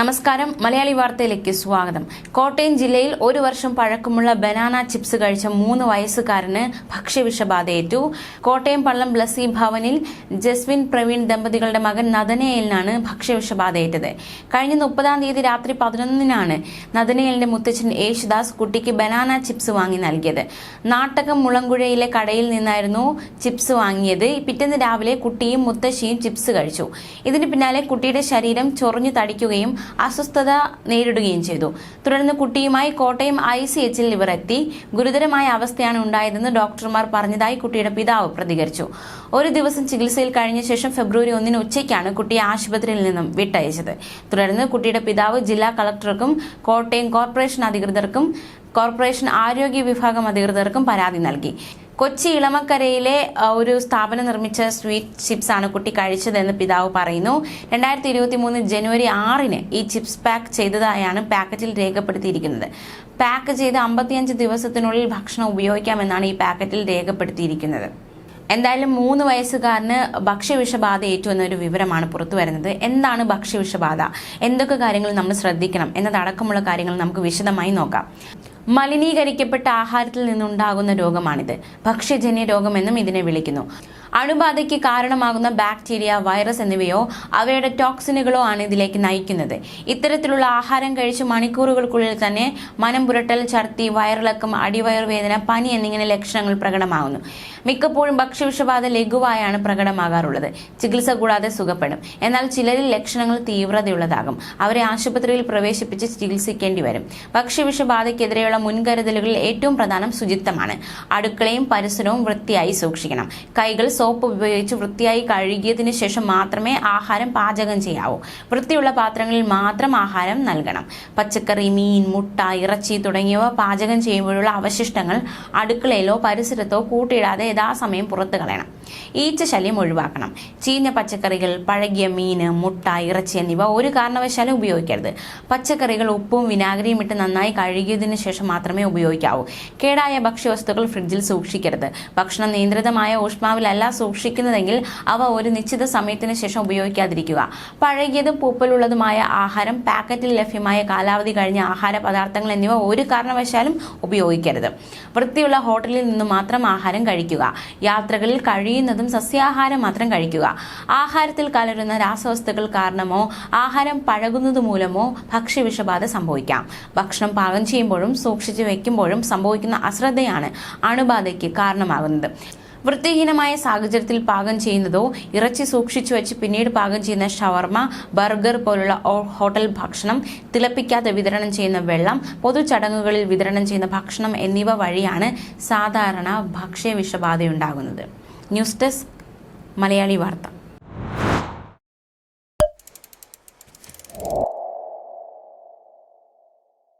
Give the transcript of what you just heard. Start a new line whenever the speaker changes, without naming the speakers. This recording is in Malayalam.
നമസ്കാരം. മലയാളി വാർത്തയിലേക്ക് സ്വാഗതം. കോട്ടയം ജില്ലയിൽ ഒരു വർഷം പഴക്കമുള്ള ബനാന ചിപ്സ് കഴിച്ച മൂന്ന് വയസ്സുകാരന് ഭക്ഷ്യവിഷബാധയേറ്റു. കോട്ടയം പള്ളം ബ്ലസി ഭവനിൽ ജസ്വിൻ പ്രവീൺ ദമ്പതികളുടെ മകൻ നദനയേലിനാണ് ഭക്ഷ്യവിഷബാധയേറ്റത്. കഴിഞ്ഞ മുപ്പതാം തീയതി രാത്രി പതിനൊന്നിനാണ് നദനയേലിന്റെ മുത്തച്ഛൻ യേശുദാസ് കുട്ടിക്ക് ബനാന ചിപ്സ് വാങ്ങി നൽകിയത്. നാട്ടകം മുളങ്കുഴയിലെ കടയിൽ നിന്നായിരുന്നു ചിപ്സ് വാങ്ങിയത്. പിറ്റേന്ന് രാവിലെ കുട്ടിയും മുത്തശ്ശിയും ചിപ്സ് കഴിച്ചു. ഇതിന് പിന്നാലെ കുട്ടിയുടെ ശരീരം ചൊറിഞ്ഞു തടിക്കുകയും അസ്വസ്ഥത നേരിടുകയും ചെയ്തു. തുടർന്ന് കുട്ടിയുമായി കോട്ടയം ഐ സി എച്ചിൽ ഇവർ എത്തി ഗുരുതരമായ അവസ്ഥയാണ് ഉണ്ടായതെന്ന് ഡോക്ടർമാർ പറഞ്ഞതായി കുട്ടിയുടെ പിതാവ് പ്രതികരിച്ചു. ഒരു ദിവസം ചികിത്സയിൽ കഴിഞ്ഞ ശേഷം ഫെബ്രുവരി ഒന്നിന് ഉച്ചയ്ക്കാണ് കുട്ടിയെ ആശുപത്രിയിൽ നിന്നും വിട്ടയച്ചത്. തുടർന്ന് കുട്ടിയുടെ പിതാവ് ജില്ലാ കളക്ടർക്കും കോട്ടയം കോർപ്പറേഷൻ അധികൃതർക്കും കോർപ്പറേഷൻ ആരോഗ്യ വിഭാഗം അധികൃതർക്കും പരാതി നൽകി. കൊച്ചി ഇളമക്കരയിലെ ഒരു സ്ഥാപനം നിർമ്മിച്ച സ്വീറ്റ് ചിപ്സ് ആണ് കുട്ടി കഴിച്ചതെന്ന് പിതാവ് പറയുന്നു. രണ്ടായിരത്തി ഇരുപത്തി മൂന്ന് ജനുവരി ആറിന് ഈ ചിപ്സ് പാക്ക് ചെയ്തതായാണ് പാക്കറ്റിൽ രേഖപ്പെടുത്തിയിരിക്കുന്നത്. പാക്ക് ചെയ്ത് അമ്പത്തിയഞ്ച് ദിവസത്തിനുള്ളിൽ ഭക്ഷണം ഉപയോഗിക്കാമെന്നാണ് ഈ പാക്കറ്റിൽ രേഖപ്പെടുത്തിയിരിക്കുന്നത്. എന്തായാലും മൂന്ന് വയസ്സുകാരന് ഭക്ഷ്യവിഷബാധ എന്നൊരു വിവരമാണ് പുറത്തു വരുന്നത്. എന്താണ് ഭക്ഷ്യവിഷബാധ? എന്തൊക്കെ കാര്യങ്ങൾ നമ്മൾ ശ്രദ്ധിക്കണം? എന്നതടക്കമുള്ള കാര്യങ്ങൾ നമുക്ക് വിശദമായി നോക്കാം. മലിനീകരിക്കപ്പെട്ട ആഹാരത്തിൽ നിന്നുണ്ടാകുന്ന രോഗമാണിത്. ഭക്ഷ്യജന്യ രോഗമെന്നും ഇതിനെ വിളിക്കുന്നു. അണുബാധയ്ക്ക് കാരണമാകുന്ന ബാക്ടീരിയ വൈറസ് എന്നിവയോ അവയുടെ ടോക്സിനുകളോ ആണ് ഇതിലേക്ക് നയിക്കുന്നത്. ഇത്തരത്തിലുള്ള ആഹാരം കഴിച്ച് മണിക്കൂറുകൾക്കുള്ളിൽ തന്നെ മനം പുരട്ടൽ ഛർദി വയറിളക്കം അടിവയറുവേദന പനി എന്നിങ്ങനെ ലക്ഷണങ്ങൾ പ്രകടമാകുന്നു. മിക്കപ്പോഴും ഭക്ഷ്യവിഷബാധ ലഘുവായാണ് പ്രകടമാകാറുള്ളത്. ചികിത്സ കൂടാതെ സുഖപ്പെടും. എന്നാൽ ചിലരിൽ ലക്ഷണങ്ങൾ തീവ്രതയുള്ളതാകും. അവരെ ആശുപത്രിയിൽ പ്രവേശിപ്പിച്ച് ചികിത്സിക്കേണ്ടി വരും. ഭക്ഷ്യവിഷബാധയ്ക്കെതിരെയുള്ള മുൻകരുതലുകളിൽ ഏറ്റവും പ്രധാനം ശുചിത്വമാണ്. അടുക്കളയും പരിസരവും വൃത്തിയായി സൂക്ഷിക്കണം. കൈകൾ സോപ്പ് ഉപയോഗിച്ച് വൃത്തിയായി കഴുകിയതിന് ശേഷം മാത്രമേ ആഹാരം പാചകം ചെയ്യാവൂ. വൃത്തിയുള്ള പാത്രങ്ങളിൽ മാത്രം ആഹാരം നൽകണം. പച്ചക്കറി മീൻ മുട്ട ഇറച്ചി തുടങ്ങിയവ പാചകം ചെയ്യുമ്പോഴുള്ള അവശിഷ്ടങ്ങൾ അടുക്കളയിലോ പരിസരത്തോ കൂട്ടിയിടാതെ യഥാസമയം പുറത്തു കളയണം. ഈച്ച ശല്യം ഒഴിവാക്കണം. ചീഞ്ഞ പച്ചക്കറികൾ പഴകിയ മീൻ മുട്ട ഇറച്ചി എന്നിവ ഒരു കാരണവശാലും ഉപയോഗിക്കരുത്. പച്ചക്കറികൾ ഉപ്പും വിനാഗിരിയും ഇട്ട് നന്നായി കഴുകിയതിനു ശേഷം മാത്രമേ ഉപയോഗിക്കാവൂ. കേടായ ഭക്ഷ്യവസ്തുക്കൾ ഫ്രിഡ്ജിൽ സൂക്ഷിക്കരുത്. ഭക്ഷണം നിയന്ത്രിതമായ ഊഷ്മാവിലല്ല സൂക്ഷിക്കുന്നതെങ്കിൽ അവ ഒരു നിശ്ചിത സമയത്തിന് ശേഷം ഉപയോഗിക്കാതിരിക്കുക. പഴകിയതും പൂപ്പലുള്ളതുമായ ആഹാരം പാക്കറ്റിൽ ലഭ്യമായ കാലാവധി കഴിഞ്ഞ ആഹാര പദാർത്ഥങ്ങൾ എന്നിവ ഒരു കാരണവശാലും ഉപയോഗിക്കരുത്. വൃത്തിയുള്ള ഹോട്ടലിൽ നിന്ന് മാത്രം ആഹാരം കഴിക്കുക. യാത്രകളിൽ കഴിയുന്നതും സസ്യാഹാരം മാത്രം കഴിക്കുക. ആഹാരത്തിൽ കലരുന്ന രാസവസ്തുക്കൾ കാരണമോ ആഹാരം പഴകുന്നത് മൂലമോ ഭക്ഷ്യവിഷബാധ സംഭവിക്കാം. ഭക്ഷണം പാകം ചെയ്യുമ്പോഴും സൂക്ഷിച്ചു വെക്കുമ്പോഴും സംഭവിക്കുന്ന അശ്രദ്ധയാണ് അണുബാധയ്ക്ക് കാരണമാകുന്നത്. വൃത്തിഹീനമായ സാഹചര്യത്തിൽ പാകം ചെയ്യുന്നതോ ഇറച്ചി സൂക്ഷിച്ചു വെച്ച് പിന്നീട് പാകം ചെയ്യുന്ന ഷവർമ ബർഗർ പോലുള്ള ഹോട്ടൽ ഭക്ഷണം തിളപ്പിക്കാതെ വിതരണം ചെയ്യുന്ന വെള്ളം പൊതുചടങ്ങുകളിൽ വിതരണം ചെയ്യുന്ന ഭക്ഷണം എന്നിവ വഴിയാണ് സാധാരണ ഭക്ഷ്യ വിഷബാധയുണ്ടാകുന്നത് ന്യൂസ് ഡെസ്ക് മലയാളി വാർത്ത.